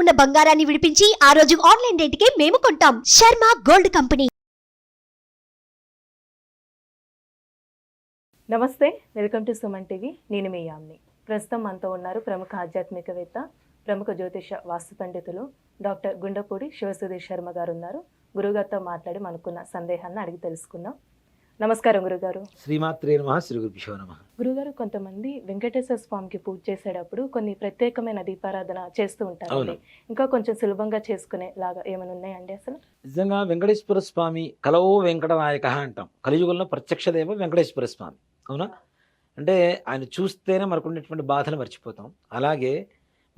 ఉన్న బంగారాన్ని విడిపించి ఆ రోజు ఆన్లైన్ రేటుకే మేము కొంటాం. Sharma gold company. నమస్తే వెల్కమ్ టు సుమన్ టీవీ. నేను మీ యామ్ని. ప్రస్తుతం మనతో ఉన్నారు ప్రముఖ ఆధ్యాత్మికవేత్త ప్రముఖ జ్యోతిష వాస్తు పండితులు డాక్టర్ గుండపూడి శివసుధీర్ శర్మ గారు ఉన్నారు. గురుగారితో మాట్లాడి మనకున్న సందేహాన్ని అడిగి తెలుసుకుందాం. నమస్కారం గురుగారు. శ్రీమాత్రే నమ శ్రీ గురుభ్యో నమ. గురుగారు కొంతమంది వెంకటేశ్వర స్వామికి పూజ చేసేటప్పుడు కొన్ని ప్రత్యేకమైన దీపారాధన చేస్తూ అవును. ఇంకా కొంచెం సులభంగా చేసుకునే లాగా ఏమైనా ఉన్నాయండి అసలు? నిజంగా వెంకటేశ్వర స్వామి కలవో వెంకటనాయక అంటాం. కలియుగంలో ప్రత్యక్ష దైవం వెంకటేశ్వర స్వామి. అవునా? అంటే ఆయన చూస్తేనే మనకు బాధలు మర్చిపోతాం. అలాగే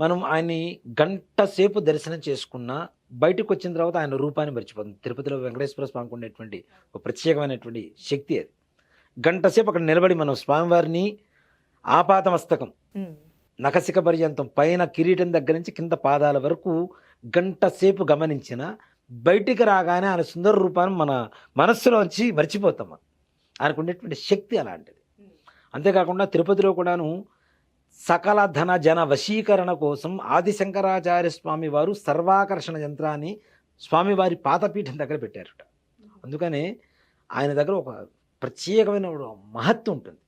మనం ఆయన్ని గంట సేపు దర్శనం చేసుకున్నా బయటకు వచ్చిన తర్వాత ఆయన రూపాన్ని మర్చిపోతాం. తిరుపతిలో వెంకటేశ్వర స్వామికి ఉండేటువంటి ఒక ప్రత్యేకమైనటువంటి శక్తి అది. గంట సేపు అక్కడ నిలబడి మనం స్వామివారిని ఆపాతమస్తకం. ఉమ్, నఖసిక పర్యంతం పైన కిరీటం దగ్గర నుంచి కింద పాదాల వరకు గంట సేపు గమనించిన బయటికి రాగానే ఆయన సుందర రూపాన్ని మన మనస్సులోంచి మర్చిపోతాం మనం. ఆయనకు ఉండేటువంటి శక్తి అలాంటిది. అంతేకాకుండా తిరుపతిలో కూడాను సకల ధన జన వశీకరణ కోసం ఆదిశంకరాచార్య స్వామి వారు సర్వాకర్షణ యంత్రాన్ని స్వామివారి పాతపీఠం దగ్గర పెట్టారట. అందుకనే ఆయన దగ్గర ఒక ప్రత్యేకమైన మహత్వం ఉంటుంది.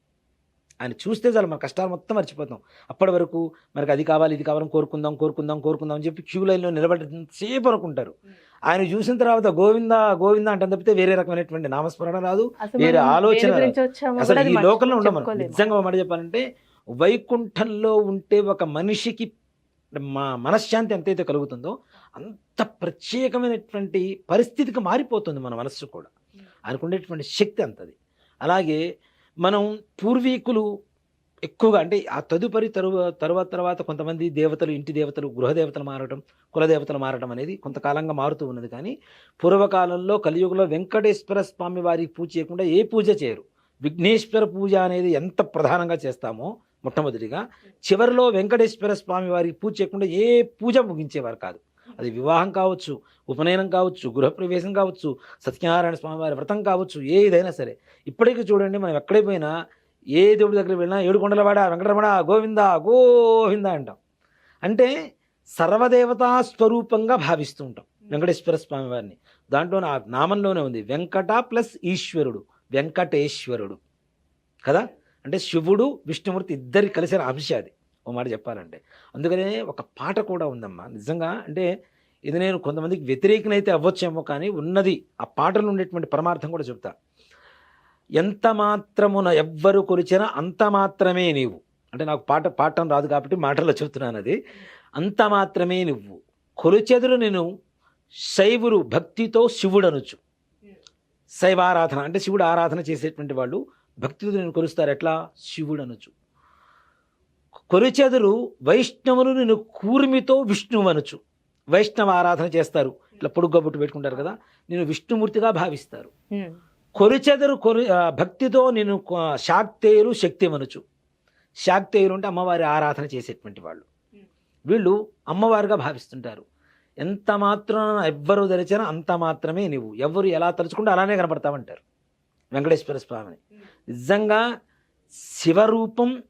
ఆయన చూస్తే చాలు మన కష్టాలు మొత్తం మర్చిపోతాం. అప్పటి వరకు మనకు అది కావాలి ఇది కావాలని కోరుకుందాం కోరుకుందాం కోరుకుందాం అని చెప్పి క్యూ లైన్లో నిలబడేంతసేపు అనుకుంటారు. ఆయన చూసిన తర్వాత గోవింద గోవింద అంటే తప్పితే వేరే రకమైనటువంటి నామస్మరణ రాదు వేరే ఆలోచన అసలు ఈ లోకంలో మర్చి- ఉండం మనం చెప్పుకోలేము. నిజంగా మాట చెప్పాలంటే వైకుంఠంలో ఉంటే ఒక మనిషికి మా మనశ్శాంతి ఎంతైతే కలుగుతుందో అంత ప్రత్యేకమైనటువంటి పరిస్థితికి మారిపోతుంది మన మనస్సు కూడా. అనుకునేటువంటి శక్తి అంతది. అలాగే మనం పూర్వీకులు ఎక్కువగా అంటే ఆ తదుపరి తరువా తర్వాత తర్వాత కొంతమంది దేవతలు ఇంటి దేవతలు గృహ దేవతలు మారటం కులదేవతలు మారటం అనేది కొంతకాలంగా మారుతూ ఉన్నది. కానీ పూర్వకాలంలో కలియుగంలో వెంకటేశ్వర స్వామి వారికి పూజ చేయకుండా ఏ పూజ చేయరు. విఘ్నేశ్వర పూజ అనేది ఎంత ప్రధానంగా చేస్తామో మొట్టమొదటిగా చివరిలో వెంకటేశ్వర స్వామి వారికి పూజ చేయకుండా ఏ పూజ ముగించేవారు కాదు. అది వివాహం కావచ్చు ఉపనయనం కావచ్చు గృహప్రవేశం కావచ్చు సత్యనారాయణ స్వామి వారి వ్రతం కావచ్చు ఏదైనా సరే. ఇప్పటికీ చూడండి మనం ఎక్కడికి పోయినా ఏ దేవుడి దగ్గర వెళ్ళినా ఏడుకొండలవాడ వెంకటరమణ గోవింద గోవింద అంటాం. అంటే సర్వదేవతా స్వరూపంగా భావిస్తూ ఉంటాం వెంకటేశ్వర స్వామి వారిని. దాంట్లో నా నామంలోనే ఉంది వెంకట ప్లస్ ఈశ్వరుడు వెంకటేశ్వరుడు. కదా? అంటే శివుడు విష్ణుమూర్తి ఇద్దరికి కలిసిన అంశ అది. ఓ మాట చెప్పాలంటే. అందుకనే ఒక పాట కూడా ఉందమ్మా. నిజంగా అంటే ఇది నేను కొంతమందికి వ్యతిరేకనైతే అవ్వచ్చేమో కానీ ఉన్నది ఆ పాటలో ఉండేటువంటి పరమార్థం కూడా చెప్తా. ఎంత మాత్రమున ఎవ్వరు కొలిచినా అంత మాత్రమే నీవు. అంటే నాకు పాట పాఠం రాదు కాబట్టి మాటల్లో చెప్తున్నాను అది. అంత మాత్రమే నువ్వు. కొలిచెదురు నేను శైవులు భక్తితో శివుడు అనొచ్చు శైవారాధన అంటే శివుడు ఆరాధన చేసేటువంటి వాళ్ళు భక్తితో నేను కొలుస్తారు. ఎట్లా? శివుడు అనొచ్చు. కొలిచెదురు వైష్ణవులు నేను కూర్మితో విష్ణువు అనొచ్చు. వైష్ణవ ఆరాధన చేస్తారు. ఇట్లా పొడుగ్గా బొట్టు పెట్టుకుంటారు కదా? నేను విష్ణుమూర్తిగా భావిస్తారు. కొరిచెదరు కొరి భక్తితో నేను శాక్తేయులు శక్తి అనొచ్చు. శాక్తేయులు అంటే అమ్మవారి ఆరాధన చేసేటువంటి వాళ్ళు. వీళ్ళు అమ్మవారిగా భావిస్తుంటారు. ఎంత మాత్రం ఎవ్వరు తెరిచినా అంత మాత్రమే నువ్వు ఎవరు ఎలా తలుచుకుంటే అలానే కనపడతావంటారు వెంకటేశ్వర స్వామిని. నిజంగా శివరూపం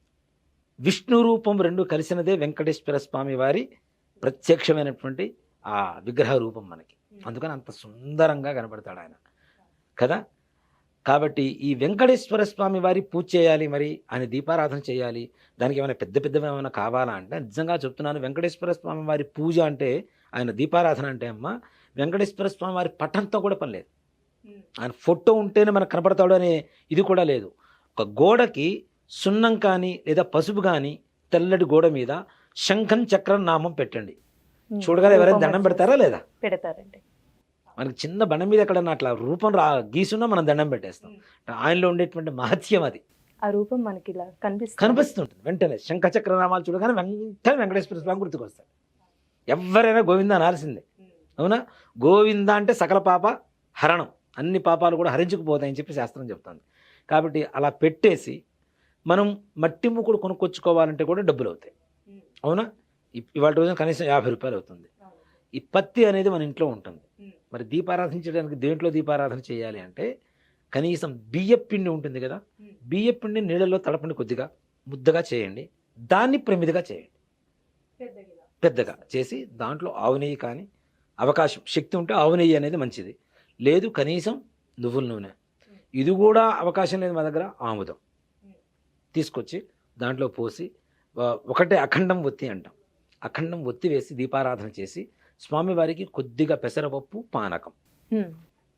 విష్ణు రూపం రెండు కలిసినదే వెంకటేశ్వర స్వామి వారి ప్రత్యక్షమైనటువంటి ఆ విగ్రహ రూపం మనకి. అందుకని అంత సుందరంగా కనపడతాడు ఆయన. కదా? కాబట్టి ఈ వెంకటేశ్వర స్వామి వారి పూజ చేయాలి మరి ఆయన దీపారాధన చేయాలి దానికి ఏమైనా పెద్ద పెద్ద ఏమైనా కావాలా అంటే నిజంగా చెప్తున్నాను వెంకటేశ్వర స్వామి వారి పూజ అంటే ఆయన దీపారాధన అంటే అమ్మ వెంకటేశ్వర స్వామి వారి పట్టంతో కూడా పని లేదు. ఆయన ఫోటో ఉంటేనే మనకు కనపడతాడు అనే ఇది కూడా లేదు. ఒక గోడకి సున్నం కానీ లేదా పసుపు కానీ తెల్లటి గోడ మీద శంఖం చక్రం నామం పెట్టండి. చూడగానే ఎవరైనా దండం పెడతారా లేదా? పెడతారండి. మనకి చిన్న బండ మీద ఎక్కడన్నా అట్లా రూపం రా గీసున్నా మనం దండం పెట్టేస్తాం. ఆయనలో ఉండేటువంటి మహత్యం అది. ఆ రూపం మనకి ఇలా కనిపిస్తుంది. కనిపిస్తుంటుంది. వెంటనే శంఖచక్ర నామాలు చూడగానే వెంటనే వెంకటేశ్వర స్వామి గుర్తుకొస్తాడు. ఎవరైనా గోవింద అనాల్సిందే అవునా? గోవింద అంటే సకల పాప హరణం. అన్ని పాపాలు కూడా హరించుకుపోతాయని చెప్పి శాస్త్రం చెప్తుంది. కాబట్టి అలా పెట్టేసి మనం మట్టి ముక్కుడు కొనుక్కొచ్చుకోవాలంటే కూడా డబ్బులు అవుతాయి అవునా? ఇవాళ రోజున కనీసం యాభై రూపాయలు అవుతుంది. ఈ పత్తి అనేది మన ఇంట్లో ఉంటుంది. మరి దీపారాధించడానికి దేంట్లో దీపారాధన చేయాలి అంటే కనీసం బియ్యం పిండి ఉంటుంది కదా? బియ్యం పిండి నీళ్ళలో తడపండి కొద్దిగా ముద్దగా చేయండి. దాన్ని ప్రమిదిగా చేయండి. పెద్దగా చేసి దాంట్లో ఆవు నెయ్యి కానీ అవకాశం శక్తి ఉంటే ఆవు నెయ్యి అనేది మంచిది. లేదు కనీసం నువ్వుల నూనె. ఇది కూడా అవకాశం లేదు మా దగ్గర ఆముదం. తీసుకొచ్చి దాంట్లో పోసి ఒకటే అఖండం ఒత్తి అంటాం. అఖండం ఒత్తి వేసి దీపారాధన చేసి స్వామివారికి కొద్దిగా పెసరపప్పు పానకం.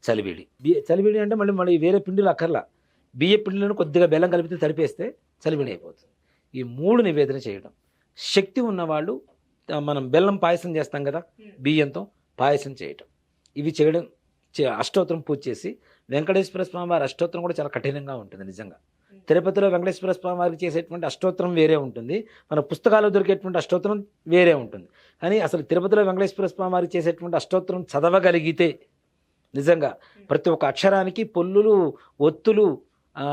చలివిడి బియ్య చలివిడి అంటే మళ్ళీ మళ్ళీ వేరే పిండిలు అక్కర్లా. బియ్య పిండిలను కొద్దిగా బెల్లం కలిపితే తడిపేస్తే చలివిడి అయిపోతుంది. ఈ మూడు నివేదన చేయడం శక్తి ఉన్నవాళ్ళు మనం బెల్లం పాయసం చేస్తాం కదా బియ్యంతో పాయసం చేయటం. ఇవి చేయడం అష్టోత్తరం పూజ చేసి వెంకటేశ్వర స్వామి వారి అష్టోత్తరం కూడా చాలా కఠినంగా ఉంటుంది నిజంగా. తిరుపతిలో వెంకటేశ్వర స్వామి వారికి చేసేటువంటి అష్టోత్తరం వేరే ఉంటుంది. మన పుస్తకాల్లో దొరికేటువంటి అష్టోత్తరం వేరే ఉంటుంది. కానీ అసలు తిరుపతిలో వెంకటేశ్వర స్వామి వారికి చేసేటువంటి అష్టోత్తరం చదవగలిగితే నిజంగా ప్రతి ఒక్క అక్షరానికి పొల్లులు ఒత్తులు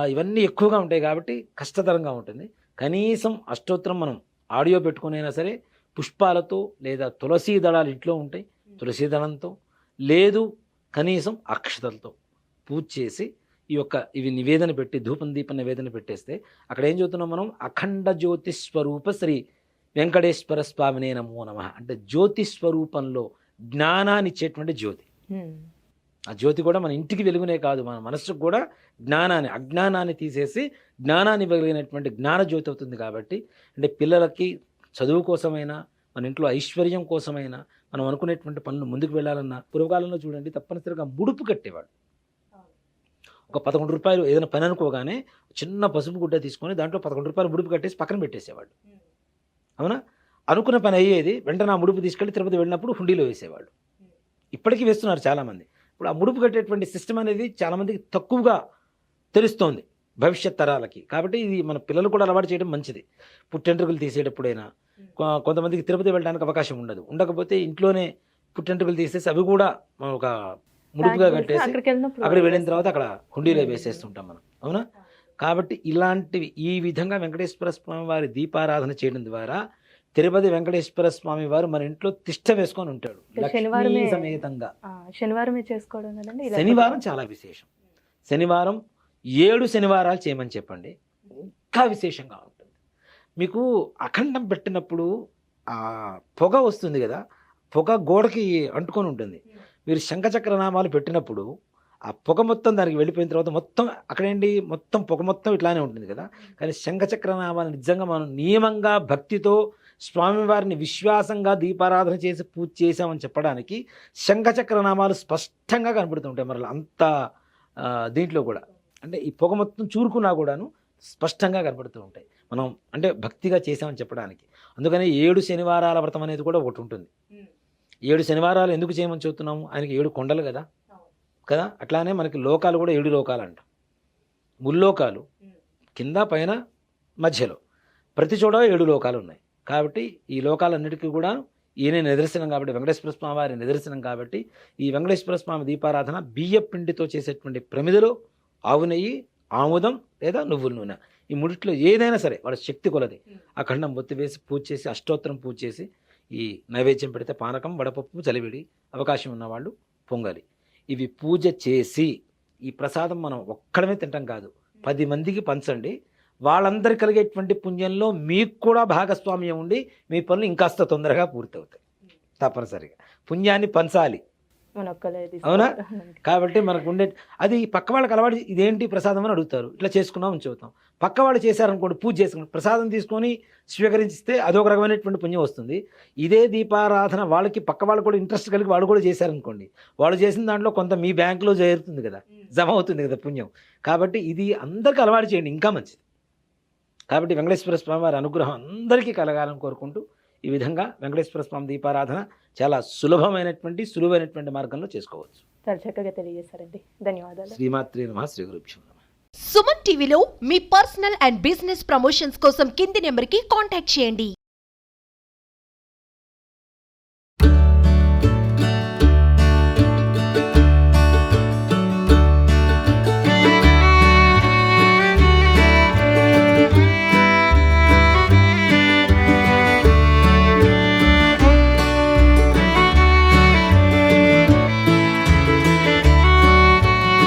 ఇవన్నీ ఎక్కువగా ఉంటాయి కాబట్టి కష్టతరంగా ఉంటుంది. కనీసం అష్టోత్తరం మనం ఆడియో పెట్టుకునైనా సరే పుష్పాలతో లేదా తులసీ దళాలు ఇంట్లో ఉంటాయి. తులసీ దళంతో లేదు కనీసం అక్షతలతో పూజ చేసి ఈ యొక్క ఇవి నివేదన పెట్టి ధూపం దీప నివేదన పెట్టేస్తే అక్కడ ఏం చూస్తున్నాం మనం? అఖండ జ్యోతి స్వరూప శ్రీ వెంకటేశ్వర స్వామినే నమో నమ. అంటే జ్యోతి స్వరూపంలో జ్ఞానాన్ని ఇచ్చేటువంటి జ్యోతి. ఆ జ్యోతి కూడా మన ఇంటికి వెలుగునే కాదు మన మనసుకు కూడా జ్ఞానాన్ని అజ్ఞానాన్ని తీసేసి జ్ఞానాన్ని వెలిగినటువంటి జ్ఞాన జ్యోతి అవుతుంది కాబట్టి అంటే పిల్లలకి చదువు కోసమైనా మన ఇంట్లో ఐశ్వర్యం కోసమైనా మనం అనుకునేటువంటి పనులు ముందుకు వెళ్ళాలన్నా పూర్వకాలంలో చూడండి తప్పనిసరిగా ముడుపు కట్టేవాడు. ఒక పదకొండు రూపాయలు ఏదైనా పని అనుకోగానే చిన్న పసుపు గుడ్డ తీసుకొని దాంట్లో పదకొండు రూపాయలు ముడుపు కట్టేసి పక్కన పెట్టేసేవాడు. అవునా? అనుకున్న పని అయ్యేది వెంటనే ఆ ముడుపు తీసుకెళ్ళి తిరుపతి వెళ్ళినప్పుడు హుండీలో వేసేవాడు. ఇప్పటికీ వేస్తున్నారు చాలామంది. ఇప్పుడు ఆ ముడుపు కట్టేటువంటి సిస్టమ్ అనేది చాలామందికి తక్కువగా తెలుస్తోంది. భవిష్యత్ తరాలకి. కాబట్టి ఇది మన పిల్లలు కూడా అలవాటు చేయడం మంచిది. పుట్టెంట్రుకలు తీసేటప్పుడైనా కొంతమందికి తిరుపతి వెళ్ళడానికి అవకాశం ఉండదు. ఉండకపోతే ఇంట్లోనే పుట్టెంట్రుకలు తీసేసి అవి కూడా మనం ఒక ముడుపుగా కట్టేసి అక్కడికి వెళ్ళిన తర్వాత అక్కడ హుండీలో. వేసేస్తుంటాం మనం. అవునా? కాబట్టి ఇలాంటివి ఈ విధంగా వెంకటేశ్వర స్వామి వారి దీపారాధన చేయడం ద్వారా తిరుపతి వెంకటేశ్వర స్వామి వారు మన ఇంట్లో తిష్ట వేసుకొని ఉంటాడు. లక్ష్మీ సమేతంగా. ఆ, శనివారమే చేసుకోవడం శనివారం చాలా విశేషం. శనివారం ఏడు శనివారాలు చేయమని చెప్పండి. ఇంకా విశేషంగా మీకు అఖండం పెట్టినప్పుడు ఆ పొగ వస్తుంది కదా పొగ గోడకి అంటుకొని ఉంటుంది. మీరు శంఖచక్ర నామాలు పెట్టినప్పుడు ఆ పొగ మొత్తం దానికి వెళ్ళిపోయిన తర్వాత మొత్తం అక్కడేంటి మొత్తం పొగ మొత్తం ఇట్లానే ఉంటుంది కదా. కానీ శంఖచక్ర నామాలు నిజంగా మనం నియమంగా భక్తితో స్వామివారిని విశ్వాసంగా దీపారాధన చేసి పూజ చేశామని చెప్పడానికి శంఖచక్ర నామాలు స్పష్టంగా కనబడుతుంటాయి మరలా అంత దీంట్లో కూడా. అంటే ఈ పొగ మొత్తం చూరుకున్నా కూడాను స్పష్టంగా కనబడుతూ ఉంటాయి. మనం అంటే భక్తిగా చేశామని చెప్పడానికి. అందుకని ఏడు శనివారాల వ్రతం అనేది కూడా ఒకటి ఉంటుంది. ఏడు శనివారాలు ఎందుకు చేయమని చెబుతున్నాము? ఆయనకి ఏడు కొండలు కదా? కదా? అట్లానే మనకి లోకాలు కూడా ఏడు లోకాలు అంట ముల్లోకాలు కింద పైన మధ్యలో. ప్రతి చోట ఏడు లోకాలు ఉన్నాయి. కాబట్టి ఈ లోకాలన్నిటికీ కూడా ఈయన నిదర్శనం కాబట్టి వెంకటేశ్వర స్వామి వారి నిదర్శనం కాబట్టి ఈ వెంకటేశ్వర స్వామి దీపారాధన బియ్య పిండితో చేసేటువంటి ప్రమిదలో ఆవు నెయ్యి ఆముదం లేదా నువ్వుల నూనె. ఈ ముడిట్లో ఏదైనా సరే వాళ్ళ శక్తి కొలది. అఖండం ఒత్తి వేసి పూజ చేసి అష్టోత్తరం పూజ చేసి ఈ నైవేద్యం పెడితే పానకం వడపప్పు చలివిడి అవకాశం ఉన్నవాళ్ళు పొంగలి. ఇవి పూజ చేసి ఈ ప్రసాదం మనం ఒక్కడమే తింటాం కాదు. పది మందికి పంచండి. వాళ్ళందరికీ కలిగేటువంటి పుణ్యంలో మీకు కూడా భాగస్వామ్యం ఉండి మీ పనులు ఇంకాస్త తొందరగా పూర్తవుతాయి. తప్పనిసరిగా. పుణ్యాన్ని పంచాలి. మన అవునా? కాబట్టి మనకు ఉండే అది పక్క వాళ్ళకి అలవాటు ఇదేంటి ప్రసాదం అని అడుగుతారు. ఇట్లా చేసుకున్నాం అని చెబుతాం. పక్క వాళ్ళు చేశారనుకోండి పూజ చేసుకుని ప్రసాదం తీసుకొని స్వీకరిస్తే అదొక రకమైనటువంటి పుణ్యం వస్తుంది. ఇదే దీపారాధన వాళ్ళకి పక్క వాళ్ళు కూడా ఇంట్రెస్ట్ కలిగి వాళ్ళు కూడా చేశారనుకోండి వాళ్ళు చేసిన దాంట్లో కొంత మీ బ్యాంకులో చేరుతుంది కదా జమ అవుతుంది కదా పుణ్యం. కాబట్టి ఇది అందరికీ అలవాటు చేయండి ఇంకా మంచిది. కాబట్టి వెంకటేశ్వర స్వామి వారి అనుగ్రహం అందరికీ కలగాలని కోరుకుంటూ ఈ విధంగా వెంకటేశ్వర స్వామి దీపారాధన చాలా సులభమైనటువంటి సులువైనటువంటి మార్గంలో చేసుకోవచ్చు. చాలా చక్కగా తెలియజేశారండి. ధన్యవాదాలు. శ్రీమాత్రి నమ శ్రీ గురుభ్యం నమః. సుమన్ టీవీలో మీ పర్సనల్ అండ్ బిజినెస్ ప్రమోషన్స్ కోసం కింది నెంబర్కి కాంటాక్ట్ చేయండి.